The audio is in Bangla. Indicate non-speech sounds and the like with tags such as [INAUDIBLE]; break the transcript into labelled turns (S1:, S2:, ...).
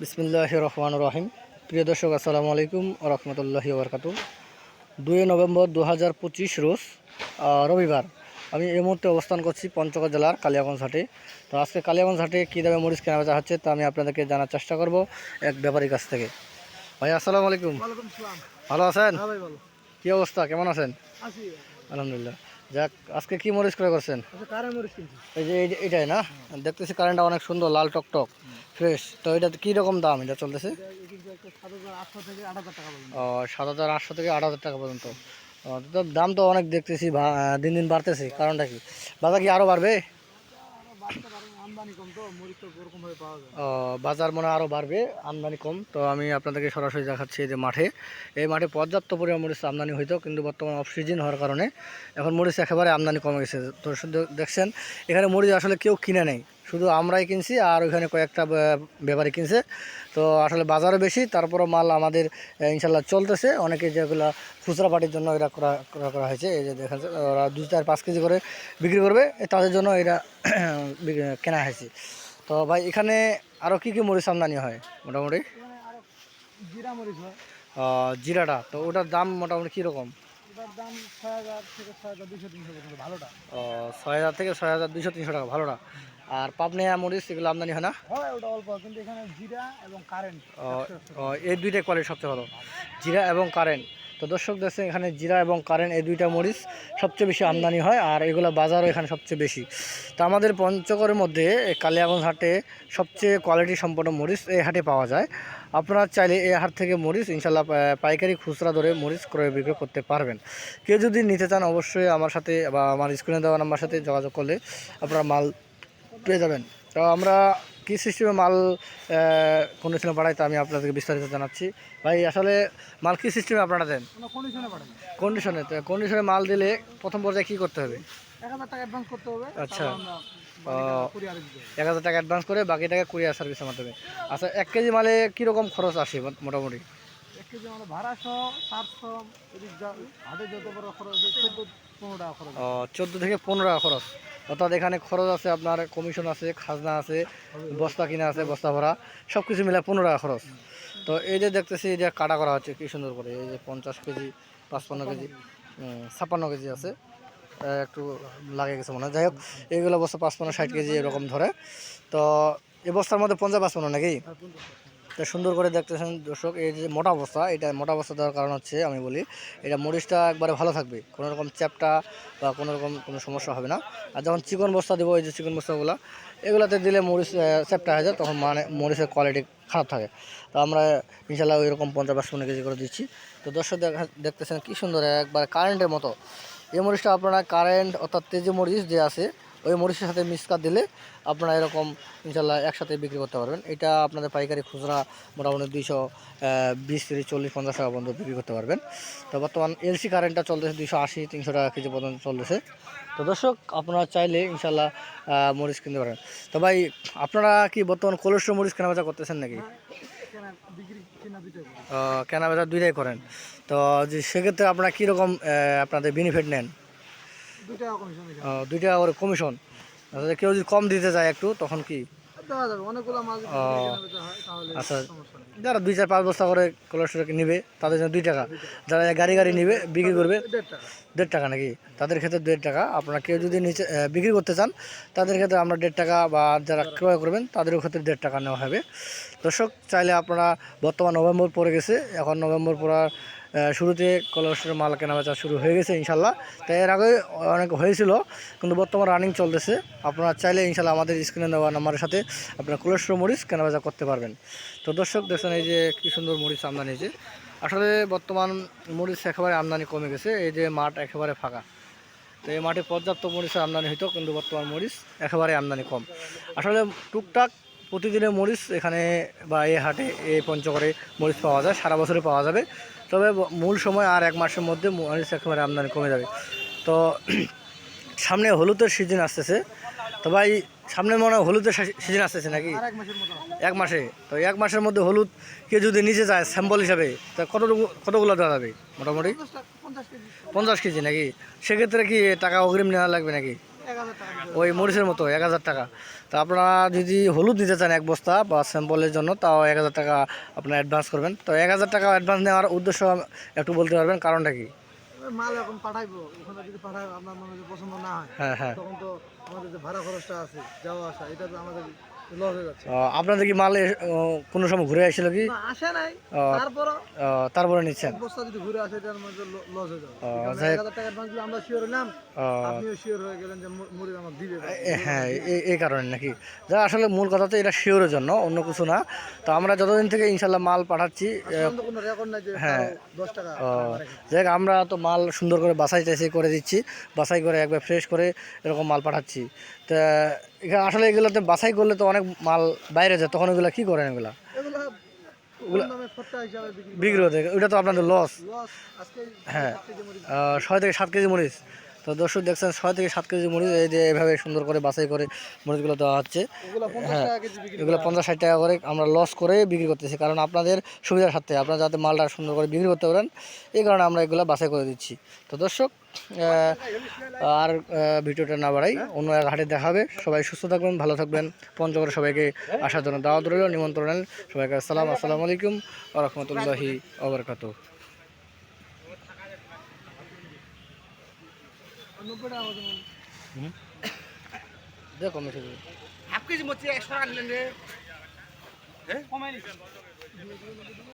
S1: বিসমিল্লাহ রহমান রহিম। প্রিয় দর্শক আসসালামু আলাইকুম রহমতুল্লাহি বরকাতু দুই নভেম্বর দু হাজার পঁচিশ রোজ রবিবার। আমি এই মুহূর্তে অবস্থান করছি পঞ্চগড় জেলার কালিয়াগঞ্জ হাটে। তো আজকে কালিয়াগঞ্জ হাটে কী দামে মরিচ কেনা বেচা হচ্ছে তা আমি আপনাদেরকে জানার চেষ্টা করব এক ব্যাপারীর কাছ থেকে। ভাই আসসালামু আলাইকুম। ভালো আছেন?
S2: হ্যাঁ
S1: কী অবস্থা? কেমন আছেন? আলহামদুলিল্লাহ। যাক আজকে কি মরিচ করে করছেন?
S2: আচ্ছা
S1: এই যে এইটাই এটাই না? দেখতেছি কারেন্টটা অনেক সুন্দর লাল টকটক ফ্রেশ। তো এটা কী রকম দাম এটা চলতেছে?
S2: এটা এই কিন্তু একটা সাত হাজার আটশো থেকে আট হাজার টাকা পর্যন্ত।
S1: ও সাত হাজার আটশো থেকে আট হাজার টাকা পর্যন্ত। তো দাম তো অনেক দেখতেছি দিন দিন বাড়তেছে কারণটা কি? বাজার কি আরও বাড়বে? বাজার মনে আরও বাড়বে, আমদানি কম। তো আমি আপনাদেরকে সরাসরি দেখাচ্ছি যে মাঠে। এই মাঠে পর্যাপ্ত পরিমাণ মরিচ আমদানি হইতো, কিন্তু বর্তমানে অফ সিজন হওয়ার কারণে এখন মরিচ একেবারে আমদানি কমে গেছে। তো দেখছেন, এখানে মরিচ আসলে কেউ কিনে নেই। শুধু আমরাই কিনছি আর ওইখানে কয়েকটা ব্যাপারী কিনছে। তো আসলে বাজারও বেশি তারপরও মাল আমাদের ইনশাল্লাহ চলতেছে। অনেকে যেগুলো খুচরা পাটির জন্য এরা করা করা হয়েছে এই যে দেখেন ওরা দু চার পাঁচ কেজি করে বিক্রি করবে তাদের জন্য এরা [CLEARS THROAT] কেনা হয়েছে। তো ভাই এখানে আরও কী কী মরিচ আমদানি হয় মোটামুটি?
S2: জিরা মরিচ হয়
S1: জিরাটা তো ওটার দাম মোটামুটি কীরকম?
S2: ছয় হাজার থেকে ছয় হাজার দুশো তিনশো পর্যন্ত ভালোটা।
S1: ছয় হাজার থেকে ছয় হাজার দুশো তিনশো টাকা ভালোটা। আর পাবনিয়া মরিচ এগুলো আমদানি হয় না?
S2: হয় ওটা অল্প কিন্তু এখানে জিরা এবং কারেন্ট
S1: এই দুইটাই কোয়ালিটি সবচেয়ে ভালো। জিরা এবং কারেন্ট তো দর্শক দেখছেন এখানে জিরা এবং কারেন্ট এই দুইটা মরিচ সবচেয়ে বেশি আমদানি হয় আর এগুলো বাজারও এখানে সবচেয়ে বেশি। তো আমাদের পঞ্চগড়ের মধ্যে কালিয়াগঞ্জ হাটে সবচেয়ে কোয়ালিটি সম্পন্ন মরিচ এই হাটে পাওয়া যায়। আপনারা চাইলে এই হাট থেকে মরিচ ইনশাল্লাহ পাইকারি খুচরা ধরে মরিচ ক্রয় বিক্রয় করতে পারবেন। কেউ যদি নিতে চান অবশ্যই আমার সাথে বা আমার স্ক্রিনে দেওয়া নাম্বার সাথে যোগাযোগ করলে আপনারা মাল পেয়ে যাবেন। তো আমরা কী সিস্টেমে মাল কন্ডিশনে পাঠাই তা আমি আপনাদেরকে বিস্তারিত জানাচ্ছি। ভাই আসলে মাল কী সিস্টেমে আপনারা দেন?
S2: কন্ডিশনে
S1: কন্ডিশনে তো কন্ডিশনে মাল দিলে প্রথম পর্যায়ে কী করতে হবে? আচ্ছা। এক হাজার টাকা অ্যাডভান্স করে বাকি টাকা কুরিয়ার সার্ভিসের মাধ্যমে। আচ্ছা এক কেজি মালে কীরকম খরচ আসে মোটামুটি?
S2: এক কেজি আমাদের ভাড়া সহ চারশো এদিক যত বড় খরচ আছে চোদ্দ
S1: থেকে পনেরো টাকা খরচ। অর্থাৎ এখানে খরচ আছে আপনার কমিশন আছে খাজনা আছে বস্তা কিনা আছে বস্তা ভরা সব কিছু মিলে পনেরো টাকা খরচ। তো এই যে দেখতেছি যে কাটা করা হচ্ছে কি সুন্দর করে এই যে পঞ্চাশ কেজি পাঁচপান্ন কেজি ছাপ্পান্ন কেজি আছে। এ, একটু লাগে গেছে মনে হয়। যাই হোক এইগুলো বস্তা পাঁচপান্ন ষাট কেজি এরকম ধরে। তো এই বস্তার মধ্যে পঞ্চাশ পাঁচপান্ন নাকি? তো সুন্দর করে দেখতেছেন দর্শক, এই যে মোটা অবস্থা, এটা মোটা অবস্থা দেওয়ার কারণ হচ্ছে আমি বলি, এটা মরিচটা একবারে ভালো থাকবে, কোনো রকম চ্যাপটা বা কোনো রকম কোনো সমস্যা হবে না। আর যখন চিকন বস্তা দেবো, এই যে চিকন বস্তাগুলো, এগুলোতে দিলে মরিচ চ্যাপটা হয়ে যায়, তখন মানে মরিচের কোয়ালিটি খারাপ থাকে। তো আমরা ইনশাল্লাহ ওই রকম পঞ্চাশ পাঁচপন্ন কেজি করে দিচ্ছি। তো দর্শক দেখা- দেখতেছেন কী সুন্দর, একবার কারেন্টের মতো। এই মরিচটা আপনারা কারেন্ট অর্থাৎ তেজি মরিচ যে আছে ওই মরিচের সাথে মিক্সকার দিলে আপনারা এরকম ইনশাল্লাহ একসাথে বিক্রি করতে পারবেন। এটা আপনাদের পাইকারি খুচরা মোটামুটি দুইশো বিশ, তিরিশ, চল্লিশ, পঞ্চাশ টাকা পর্যন্ত বিক্রি করতে পারবেন। তো বর্তমান এলসি কারেন্টটা চলতেছে দুইশো আশি, তিনশো টাকা কেজি পর্যন্ত চলতেছে। তো দর্শক, আপনারা চাইলে ইনশাল্লাহ মরিচ কিনতে পারেন। তো ভাই, আপনারা কি বর্তমান কোলেস্ট্রল মরিচ কেনাবেচা করতেছেন নাকি? কেনাবেচা দুইটাই করেন। তো সেক্ষেত্রে আপনারা কীরকম আপনাদের বেনিফিট নেন
S2: দু টাকা কমিশন এখানে
S1: আহ, দুই টাকা করে কমিশন আচ্ছা কেউ যদি কম দিতে চায় একটু তখন কি? আচ্ছা। যারা দুই চার পাঁচ বস্তা করে কোলেস্ট্রল নিবে তাদের জন্য দুই টাকা। যারা গাড়ি গাড়ি নিবে বিক্রি করবে
S2: দেড় টাকা।
S1: নাকি? তাদের ক্ষেত্রে দেড় টাকা। আপনারা কেউ যদি নিচে বিক্রি করতে চান তাদের ক্ষেত্রে আমরা দেড় টাকা বা যারা ক্রয় করবেন তাদের ক্ষেত্রে দেড় টাকা নেওয়া হবে। দর্শক চাইলে আপনারা বর্তমান নভেম্বর পড়ে গেছে। এখন নভেম্বর পড়ার শুরুতে কোলেস্ট্রল মাল কেনাবেচা শুরু হয়ে গেছে, ইনশাল্লাহ। তাই এর আগে অনেক হয়েছিল, কিন্তু বর্তমান রানিং চলতেছে। আপনারা চাইলে ইনশাল্লাহ আমাদের স্ক্রিনে দেওয়া নাম্বারের সাথে আপনারা কোলেস্ট্রল মরিচ কেনাবেচা করতে পারবেন। তো দর্শক, দেখছেন এই যে কী সুন্দর মরিচ আমদানি হয়েছে আসলে বর্তমান মরিচ একেবারে আমদানি কমে গেছে, এই যে মাঠ একেবারে ফাঁকা। তো এই মাঠে পর্যাপ্ত মরিচের আমদানি হইতো, কিন্তু বর্তমান মরিচ একেবারে আমদানি কম। আসলে টুকটাক প্রতিদিনের মরিচ এখানে বা এ হাটে, এ পঞ্চগড়ে মরিচ পাওয়া যায়, সারা বছরে পাওয়া যাবে। তবে মূল সময় আর এক মাসের মধ্যে মরিচ একেবারে আমদানি কমে যাবে। তো [CLEARS THROAT] সামনে হলুদের সিজন আসতেছে। তো ভাই সামনে মনে হয় হলুদের সিজন আসতেছে নাকি?
S2: এক
S1: মাসে। তো এক মাসের মধ্যে হলুদ কে যদি নিচে যায় স্যাম্পল হিসাবে তা কতটুকু কতগুলো দেওয়া যাবে মোটামুটি?
S2: পঞ্চাশ কেজি
S1: নাকি? সেক্ষেত্রে কি টাকা অগ্রিম নেওয়া লাগবে নাকি? ওই মরিচের মতো এক হাজার টাকা। তো আপনারা যদি হলুদ দিতে চান এক বস্তা বা স্যাম্পলের জন্য তাও এক হাজার টাকা আপনারা অ্যাডভান্স করবেন। তো এক হাজার টাকা অ্যাডভান্স নেওয়ার উদ্দেশ্য একটু বলতে পারবেন কারণটা কি?
S2: মাল এখন পাঠাইবো ওখানে যদি পাঠাই আপনার মনে পছন্দ না হয়
S1: হ্যাঁ
S2: তখন তো আমাদের যে ভাড়া খরচটা আছে যাওয়া আসা এটা তো আমাদের লস যাচ্ছে
S1: ও, আপনাদের কি মাল কোনো সময় ঘুরে আসছিল কি?
S2: আসে নাই।
S1: ও, তারপরে নিচ্ছেন?
S2: বস্তা যদি ঘুরে আসে এটার মধ্যে লস হয়ে যাবে। এক হাজার আমরা শিওর হলাম আপনিও শিওর হয়ে গেলেন যে মুড়ি আমার দিবে।
S1: হ্যাঁ এই- কারণে নাকি। যা আসলে মূল কথা তো এটা শিওরের জন্য অন্য কিছু না। তো আমরা যতদিন থেকে ইনশাল্লাহ মাল পাঠাচ্ছি হ্যাঁ। হোক, আমরা তো মাল সুন্দর করে বাছাই টাইসি করে দিচ্ছি বাছাই করে একবার ফ্রেশ করে এরকম মাল পাঠাচ্ছি। তা এখানে আসলে এগুলোতে বাছাই করলে তো অনেক মাল বাইরে যায় তখন এগুলো কি করেন এগুলা?
S2: বিক্রি
S1: হতে ওটা তো আপনাদের লস হ্যাঁ। ছয় থেকে সাত কেজি মরিচ। তো দর্শক দেখছেন ছয় থেকে সাত কেজি মরিচ এই যে এভাবে সুন্দর করে বাছাই করে মরিচগুলো দেওয়া হচ্ছে হ্যাঁ। এগুলো পঞ্চাশ ষাট টাকা করে আমরা লস করে বিক্রি করতেছি কারণ আপনাদের সুবিধার সাথে আপনারা যাতে মালটা সুন্দর করে বিক্রি করতে পারেন এই কারণে আমরা এগুলো বাছাই করে দিচ্ছি তো দর্শক আর ভিডিওটা না বাড়াই অন্য এক হাটে দেখা হবে সবাই সুস্থ থাকবেন ভালো থাকবেন পঞ্চগড়ে সবাইকে আসার জন্য দাওয়াত রইল নিমন্ত্রণ। সবাইকে আসসালাম আসসালামু আলাইকুম আ রহমতুল্লাহি আবরকাত
S2: নব্বই টাকা মতো মুড়ি।
S1: দেখো মেসেজ
S3: হাফ কেজি মতি একশো টাকা নিলেন রে